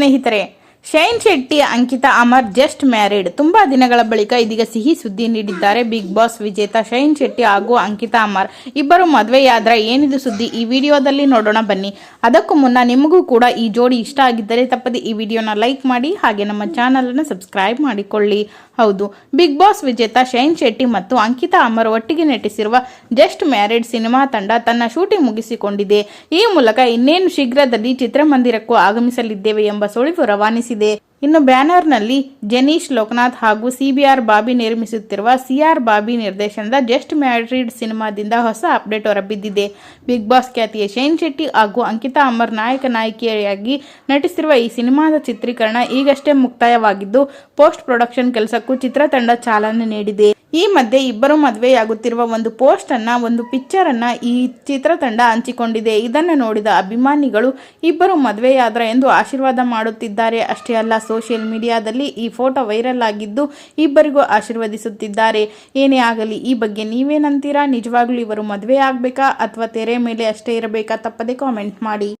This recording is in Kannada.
ಸ್ನೇಹಿತರೆ, ಶೈನ್ ಶೆಟ್ಟಿ, ಅಂಕಿತಾ, ಅಮರ್ ಜಸ್ಟ್ ಮ್ಯಾರಿಡ್. ತುಂಬಾ ದಿನಗಳ ಬಳಿಕ ಇದೀಗ ಸಿಹಿ ಸುದ್ದಿ ನೀಡಿದ್ದಾರೆ ಬಿಗ್ ಬಾಸ್ ವಿಜೇತ ಶೈನ್ ಶೆಟ್ಟಿ ಹಾಗೂ ಅಂಕಿತಾ ಅಮರ್. ಇಬ್ಬರು ಮದುವೆಯಾದ್ರ ಏನಿದು ಸುದ್ದಿ? ಈ ವಿಡಿಯೋದಲ್ಲಿ ನೋಡೋಣ ಬನ್ನಿ. ಅದಕ್ಕೂ ಮುನ್ನ ನಿಮಗೂ ಕೂಡ ಈ ಜೋಡಿ ಇಷ್ಟ ಆಗಿದ್ದರೆ ತಪ್ಪದೆ ಈ ವಿಡಿಯೋನ ಲೈಕ್ ಮಾಡಿ ಹಾಗೆ ನಮ್ಮ ಚಾನಲ್ ಅನ್ನು ಸಬ್ಸ್ಕ್ರೈಬ್ ಮಾಡಿಕೊಳ್ಳಿ. ಹೌದು. ಬಿಗ್ ಬಾಸ್ ವಿಜೇತ ಶೈನ್ ಶೆಟ್ಟಿ ಮತ್ತು ಅಂಕಿತಾ ಅಮರ್ ಒಟ್ಟಿಗೆ ನಟಿಸಿರುವ ಜಸ್ಟ್ ಮ್ಯಾರಿಡ್ ಸಿನಿಮಾ ತಂಡ ತನ್ನ ಶೂಟಿಂಗ್ ಮುಗಿಸಿಕೊಂಡಿದೆ. ಈ ಮೂಲಕ ಇನ್ನೇನು ಶೀಘ್ರದಲ್ಲಿ ಚಿತ್ರಮಂದಿರಕ್ಕೂ ಆಗಮಿಸಲಿದ್ದೇವೆ ಎಂಬ ಸುಳಿವು ರವಾನಿಸಿದೆ. ಇನ್ನು ಬ್ಯಾನರ್ನಲ್ಲಿ ಜೆನೀಶ್ ಲೋಕನಾಥ್ ಹಾಗೂ ಸಿ ಬಿ ಆರ್ ಬಾಬಿ ನಿರ್ಮಿಸುತ್ತಿರುವ ಸಿ ಆರ್ ಬಾಬಿ ನಿರ್ದೇಶನದ ಜಸ್ಟ್ ಮ್ಯಾಡ್ರಿಡ್ ಸಿನಿಮಾದಿಂದ ಹೊಸ ಅಪ್ಡೇಟ್ ಹೊರಬಿದ್ದಿದೆ. ಬಿಗ್ ಬಾಸ್ ಖ್ಯಾತಿಯ ಶೈನ್ ಶೆಟ್ಟಿ ಹಾಗೂ ಅಂಕಿತಾ ಅಮರ್ ನಾಯಕ ನಾಯಕಿಯಾಗಿ ನಟಿಸಿರುವ ಈ ಸಿನಿಮಾದ ಚಿತ್ರೀಕರಣ ಈಗಷ್ಟೇ ಮುಕ್ತಾಯವಾಗಿದ್ದು, ಪೋಸ್ಟ್ ಪ್ರೊಡಕ್ಷನ್ ಕೆಲಸಕ್ಕೂ ಚಿತ್ರತಂಡ ಚಾಲನೆ ನೀಡಿದೆ. ಈ ಮಧ್ಯೆ ಇಬ್ಬರು ಮದುವೆಯಾಗುತ್ತಿರುವ ಒಂದು ಪೋಸ್ಟ್ ಅನ್ನ, ಒಂದು ಪಿಕ್ಚರ್ ಅನ್ನ ಈ ಚಿತ್ರತಂಡ ಹಂಚಿಕೊಂಡಿದೆ. ಇದನ್ನು ನೋಡಿದ ಅಭಿಮಾನಿಗಳು, ಇಬ್ಬರು ಮದುವೆಯಾದ್ರ ಎಂದು ಆಶೀರ್ವಾದ ಮಾಡುತ್ತಿದ್ದಾರೆ. ಅಷ್ಟೇ ಅಲ್ಲ, ಸೋಷಿಯಲ್ ಮೀಡಿಯಾದಲ್ಲಿ ಈ ಫೋಟೋ ವೈರಲ್ ಆಗಿದ್ದು ಇಬ್ಬರಿಗೂ ಆಶೀರ್ವದಿಸುತ್ತಿದ್ದಾರೆ. ಏನೇ ಆಗಲಿ, ಈ ಬಗ್ಗೆ ನೀವೇನಂತೀರಾ? ನಿಜವಾಗ್ಲೂ ಇವರು ಮದುವೆ ಆಗ್ಬೇಕಾ ಅಥವಾ ತೆರೆ ಮೇಲೆ ಅಷ್ಟೇ ಇರಬೇಕಾ? ತಪ್ಪದೆ ಕಾಮೆಂಟ್ ಮಾಡಿ.